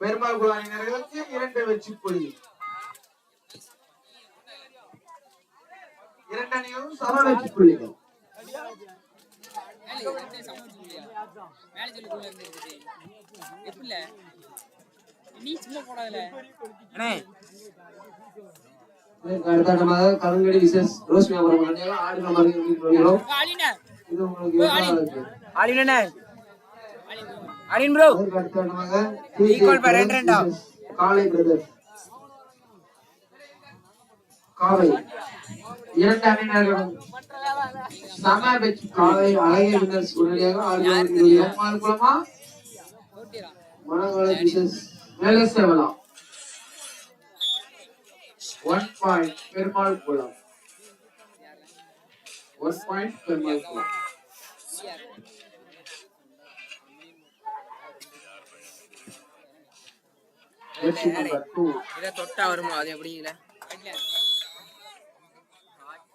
பெருமாள் குழாயினர்களுக்கு இரண்டு வெற்றி புள்ளி இரண்டு அணியும் சம வெற்றி புள்ளிகள் அடுத்ததாக கருங்கடி விசேஷ் ரோஸ் வியாபாரம் இது உங்களுக்கு அலின் ப்ரோ Equal by ரெண்டு ரெண்டா? காளை பிரதர் காவை இரண்டு அணியினர்களும் சம வெற்றி காவை அழகிய வினர்ஸ் உடனடியாக மால்குளமா ஓட்டிரா மணவாள விசேஷ் மேலே சேவலாம். ஒன் பாயிண்ட் பெருமாள் குளம் ஒன் பாயிண்ட் பெருமாள் குளம் வெற்றி நம்பர் டூ இத தொட்டா வருமா? அது எப்படிங்கள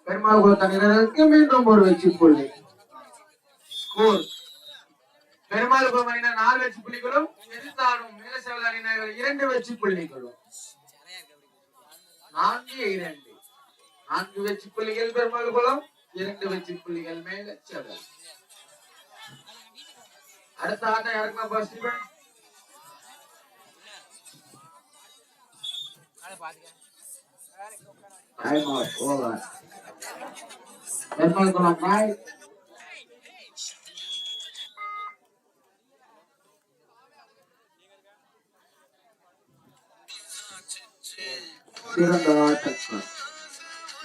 பெருமாள் குலத்தினருக்கு மீண்டும் ஒரு வெற்றி புள்ளி. ஸ்கோர். பெருமாள் குலமணியினர் நாலு வெற்றி புள்ளிகளும் எதிர்த்தாடும் மேலசேவல் அணியினர் இரண்டு வெற்றி புள்ளிகளும். நான்கு இரண்டு. நான்கு வெற்றி புள்ளிகள் பெருமாள் குலம் இரண்டு வெற்றி புள்ளிகள் மேல செவல் அடுத்த ஆட்டம் யாருக்குமா positive time out over Perumal Kulam பாய் சிறந்த ஆட்டக்கார்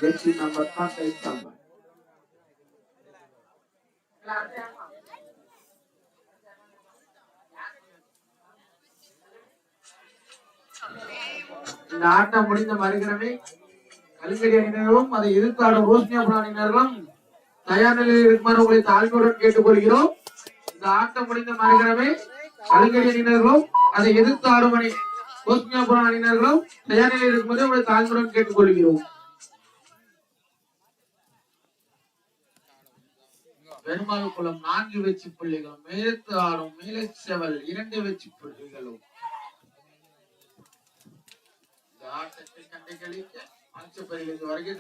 வெற்றி நம்பர் தான் கைத்தாங்க இந்த ஆட்டம் முடிந்த மறுகிறமே கலிங்கடி அணியினரும் அதை எதிர்த்தாடும் ரோஸ்னியாபுரம் அணியினர்களும் தயார் நிலையில் இருக்குமாறு உங்களை தாழ்மையுடன் கேட்டுக்கொள்கிறோம். இந்த ஆட்டம் முடிந்த மறுகிறமே கலிங்கடி அணியினர்களும் அதை எதிர்த்தாடும் அணி ரோஸ்னியாபுரம் அணியினர்களும் தயார் நிலையில் இருக்கும்போது உங்களை தாழ்மையுடன் கேட்டுக்கொள்கிறோம். பெருமாள் குளம் நான்கு வெற்றி புள்ளிகளும் மேலத்து ஆடும் மேலே செவல் இரண்டு வெற்றி புள்ளிகளும் இந்த ஆட்டத்தை கண்டு வருகை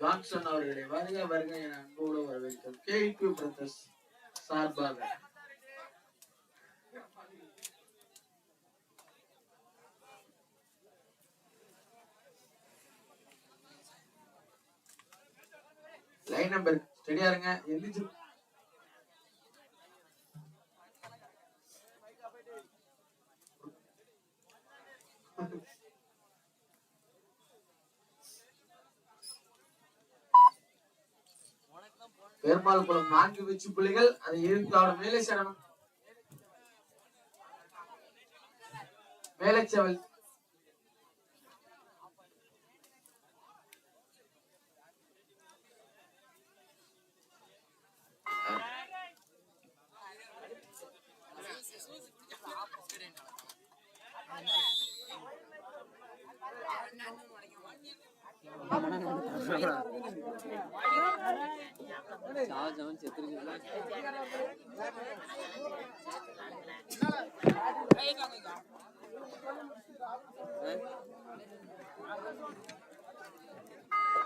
ஜான்சன் அவர்களை வருக வருக என அன்போடு வரவேற்கிறோம். கேபி பிரதர்ஸ் சார்பாக. லைன் நம்பர் ஸ்டெடியா இருங்க. எந்திரிச்சு. பெருமாள் குளம் நான்கு வெற்றி புள்ளிகள் அதை எதிர்த்தாடும் மேலே சேரணும் மேலே மேலச்செவல்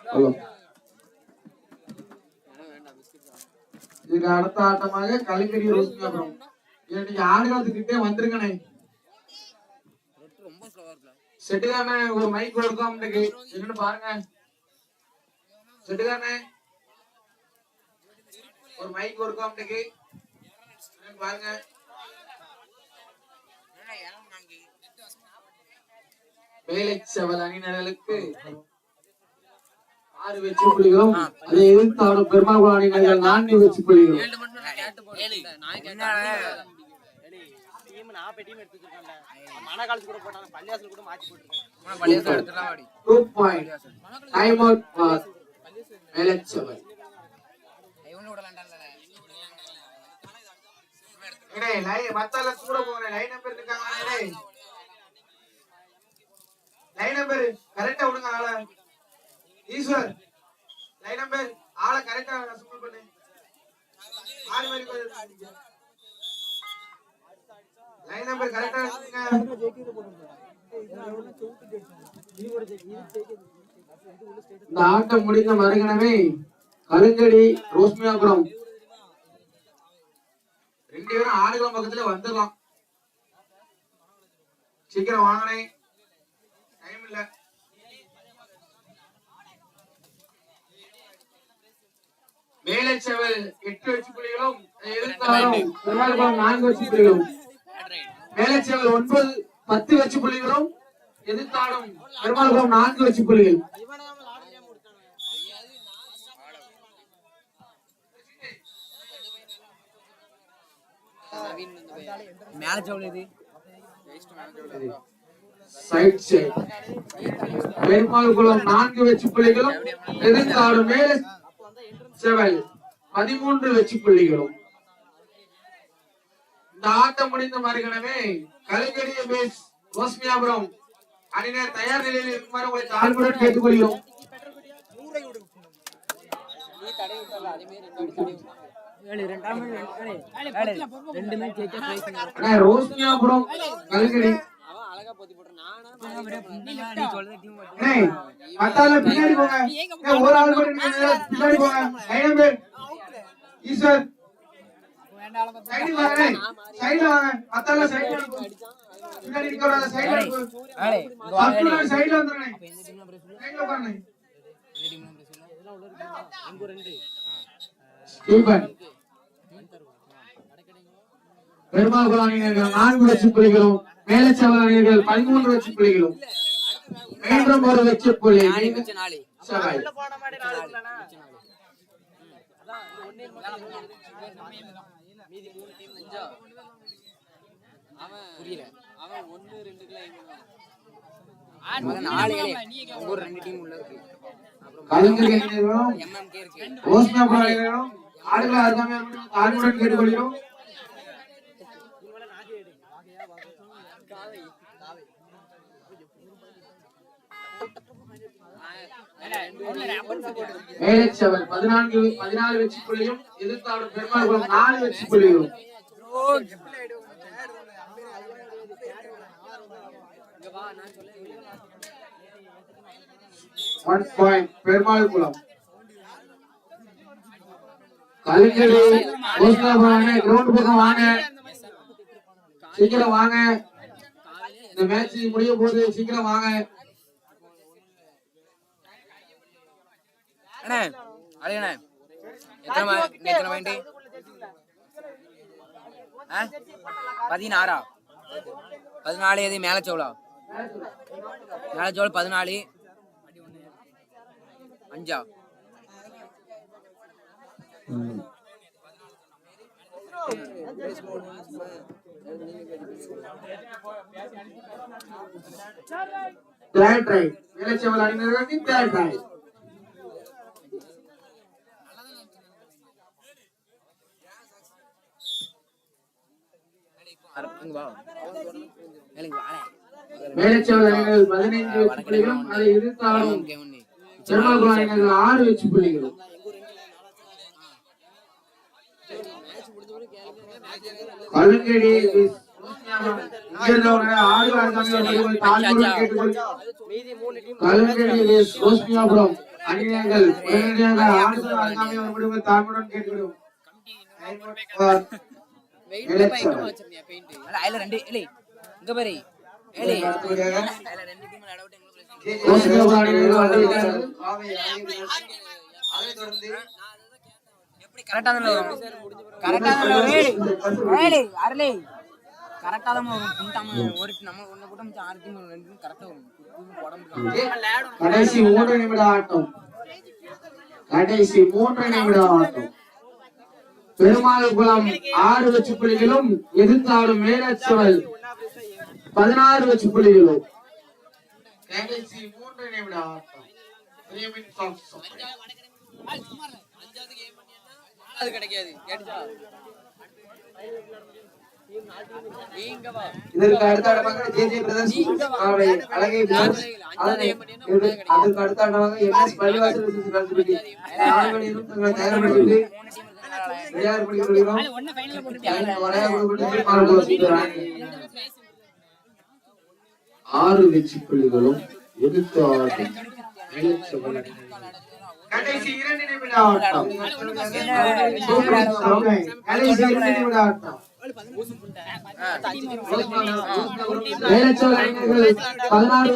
ஹலோ. இதுக்கு அடுத்த ஆட்டமாக கலிங்கடி ரோஸ்மியாபுரம் இன்னைக்கு ஆடுகளத்துக்கிட்டே வந்துருங்கண்ணே. செட்டுதானே ஒரு மைக் கொடுக்கும் இன்னைக்கு. என்னன்னு பாருங்க. செட்டுதானே ஒரு மைக் கொடுக்கும் இன்னைக்கு என்னன்னு பாருங்க. வேலை செவல் அணியினர்களுக்கு ஆறு வெற்றி புள்ளிகளும் அதை எதிர்த்து ஆடும் பெருமாள் அணியினர்கள் நான்கு வெற்றி புள்ளிகளும். செவல். டேய் லைன் மத்தால கூட போங்க லைன் நம்பர் இருக்காங்க டேய். லைன் நம்பர் கரெக்ட்டா விடுங்க ஆள. ஈஸ்வர் லைன் நம்பர் ஆள கரெக்ட்டா ரெஸ்பாண்ட் பண்ணு. ஆறு மாதிரி லைன் நம்பர் கரெக்டா இருக்குங்க இந்த ஆட்டம் முடிந்த மறுகணமே கருங்கடி ரோஸ்மியாபுரம் ரெண்டு பேரும் ஆடுகளம் பக்கத்துல வந்துடலாம். சீக்கிரம் வாங்கினே டைம் இல்ல. மேலச்செவல் எட்டு வச்சு புள்ளிகளும் எதிர்த்தாலும் நான்கு. வச்சு புள்ளிகளும். மேலச்செவல் ஒன்பது பத்து வச்சு புள்ளிகளும் எதிர்த்தாலும் பெருமாள்புரம் நான்கு வச்சு புள்ளிகள். பெருமாள்குளம் நான்கு வெற்றி புள்ளிகளும் எதிர்த்தாடு மேல செவல் பதிமூன்று வெற்றி புள்ளிகளும். இந்த ஆட்டம் முடிந்த மறுகணமே கலிங்கடிய பேஸ் ரோஸ்மியாபுரம் அணியினர் தயார் நிலையில் இருக்குமாறு உங்களை தாழ்வுடன் கேட்டுக்கொள்கிறோம். நீ தடை விட்டல அதே ரோஸ்மியாபுரம் மத்தால பின்னாடி போங்க. ஒரு ஆள் பின்னாடி போங்க. லைன் பேர். ஈஸ்வர். சைடு வாங்க சைடு வாங்க. மத்தால சைடு பின்னாடி நிக்கிறவங்க சைடுல சைடுல வந்துருங்க சைடுல உட்காருங்க. ஸ்டீபன் பெருமாள் குலானியர்கள் நான்கு வெற்றி புள்ளிகளும் மேலச்சவலானியர்கள் பதிமூன்று வெற்றி புள்ளிகளும் மீண்டும் ஒரு வெற்றி புள்ளி புரியல. அவன் ஒன்னு ரெண்டு கலைஞர் எம்எம்கே இருக்கு ஓஸ்மியா கேட்டுக்கொள்கிறோம். மேலச்சவல் பதினான்கு பதினாலு வெற்றி எதிர்த்தாடும் பெருமாள் நாலு ஒன் பாயிண்ட் பெருமாள் குளம் குலானே கிரவுண்ட் பக்கம் வாங்க சீக்கிரம் வாங்க. இந்த மேட்ச் முடிய போகுது. சீக்கிரம் வாங்க. அண்ணே அழகண்ணே. எத்தனை எத்தனை ஆ? பதினாறா? பதினாலு எது? மேல சோளா? மேல சோளம் பதினாலு. அஞ்சா? தேர்ட் ரைட் மேலச்சவல் அணியினர்களுக்கு தேர்ட் ரைட் அர- இங்க வா வேலைக்கு வாடே மேலச்சவல் அணியினர் பதினைந்து வெற்றி புள்ளிகளும் அதை அணியினர்கள் ஆறு வெற்றி புள்ளிகளும் கலுங்கடி இங்கிருந்தவங்க ஆடு அருகாமை தாழ்வுடன் கேட்டுக்கொள்கிறோம் மீதி மூணு டீம் கலுங்கடி ரோஸ்மியாபுரம் அணியினர்கள் உடனடியாக ஆடுகள் அருகாமை வரும்படி தாழ்வுடன் கேட்டுக்கொள்கிறோம் வெயிட் Election. பயங்கரமா வச்சிருந்தியா பெயிண்ட் அட, அதுல ரெண்டு இல்லை இங்க பாரு ஏலே அடுத்தபடியாக அதுல ரெண்டு டீம் நட விட்டு எங்களுக்கு ரோஸ்மியாபுரம் அணியினர்கள் வந்திருக்கிறார்கள். அதைத் தொடர்ந்து எப்படி கரெக்டா தானே வரும். கரெக்டா தானே வரும். ஏலே ஏலே அரலே கரெக்டா தான் வரும். குண்டாம ஒரு நம்ம ஒண்ணு கூட மிச்சம் ஆறு டீம் ரெண்டு டீம் கரெக்டா வரும். குடும்பம் உடம்பு கடைசி மூன்று நிமிட ஆட்டம் கடைசி மூன்று நிமிட ஆட்டம் பெருமாள் குளம் ஆறு வெற்றி புள்ளிகளும் எதிர்த்தாடும் மேலச்சவல் பதினாறு வெற்றி புள்ளிகளும் கடைசி மூன்று நிமிட ஆட்டம் அது கிடைக்காது. இதற்கு அடுத்த இடமாக ஜே பிரதர்ஸ் அழகை பிரதர்ஸ் அதற்கு அடுத்த இடமாக பள்ளிவாசல் தங்களை தயார்படுத்தி கொள்கிறோம். ஆறு வெற்றி புள்ளிகளும் எதிர்த்து ஆட்டம் கடைசி இரண்டு நிமிட ஆட்டம். கடைசி இரண்டு நிமிட ஆட்டம் பதினாறு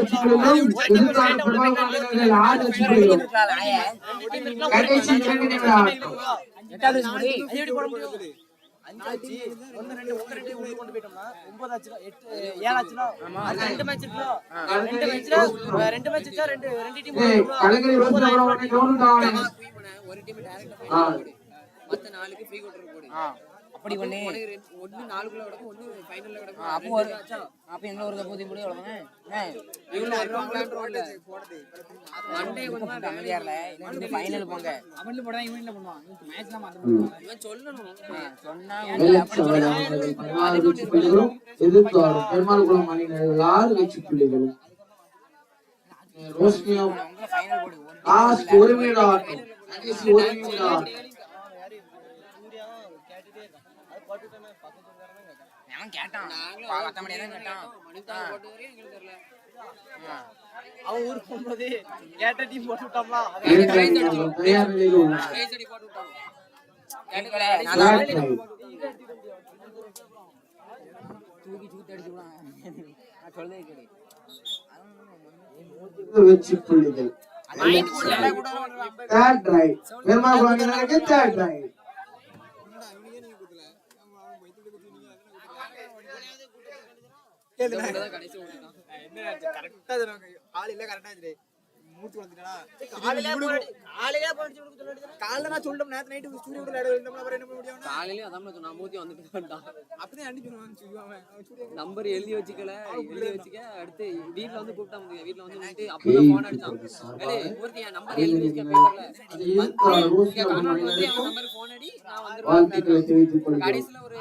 அணியினர்கள் ஆறு புள்ளிகளும் கடைசி இரண்டு நிமிட ஆட்டம் அஞ்சாச்சு ஒன்னு ரெண்டு ஒன்னு ரெண்டு உள்ள கொண்டு போயிட்டோம்னா ஒன்பது ஆச்சுனா எட்டு ஏழாச்சுனா ரெண்டு மேட்ச் ரெண்டு மேட்ச்ல ரெண்டு மேட்ச் வச்சா ரெண்டு ரெண்டு டீம். ஒரு டீம் டைரக்டா. மத்த நாலுக்கு ஃப்ரீ போடு. அப்படி ஒண்ணு. கிடக்கும் ஒண்ணு ஃபைனல்ல கிடக்கும். அப்போ ஒரு அப்போ எங்க ஒரு கப்பூத்தி கூட அவ்வளவுதானே? இவங்க வருவாங்களான்றோம்ல மண்டே கொஞ்சம் அமைதியா இல்ல இந்த ஃபைனல் போங்க. அவன்ல இவன்ல பண்ணுவான். மாத்த இவன் சொல்லணும். சொன்னா ஆறு வெற்றி புள்ளிகளும் ரோஸ்மியா லாஸ்ட் ஒரு ஆட்டம் கடைசி ஒரு ஆட்டம் அவன் கேட்டான். பத்த மணி தான் கேட்டான். அவன் ஊருக்கு போகும்போது கேட்ட டீம் போட்டு right. தூக்கி தூக்கி அடிச்சு நான் சொல்றதே கேடு வெற்றி புள்ளிகள் தேர்ட் ரைட் பெருமாள்குளம் அணியினருக்கு தேர்ட் ரைட் கடைசி ஓட்டுதான் காலையில நான் சொல்லிட்டோம் நேத்து நைட்டு சூரிய விட அப்புறம் என்ன பண்ண முடியும்? காலையில அதான் சொன்னா மூத்தி வந்துட்டு வந்துட்டான் நம்பர் எழுதி வச்சுக்கல எழுதி வச்சுக்க அடுத்து வீட்ல வந்து கூப்பிட்டா முடியும் வீட்ல வந்து நின்னுட்டு அப்பதான் போன் அடிச்சான். மூர்த்தி என் நம்பர் எழுதி வச்சுக்க பேப்பர்ல வந்து நம்பர் போன் அடி நான் வந்து கடைசியில ஒரு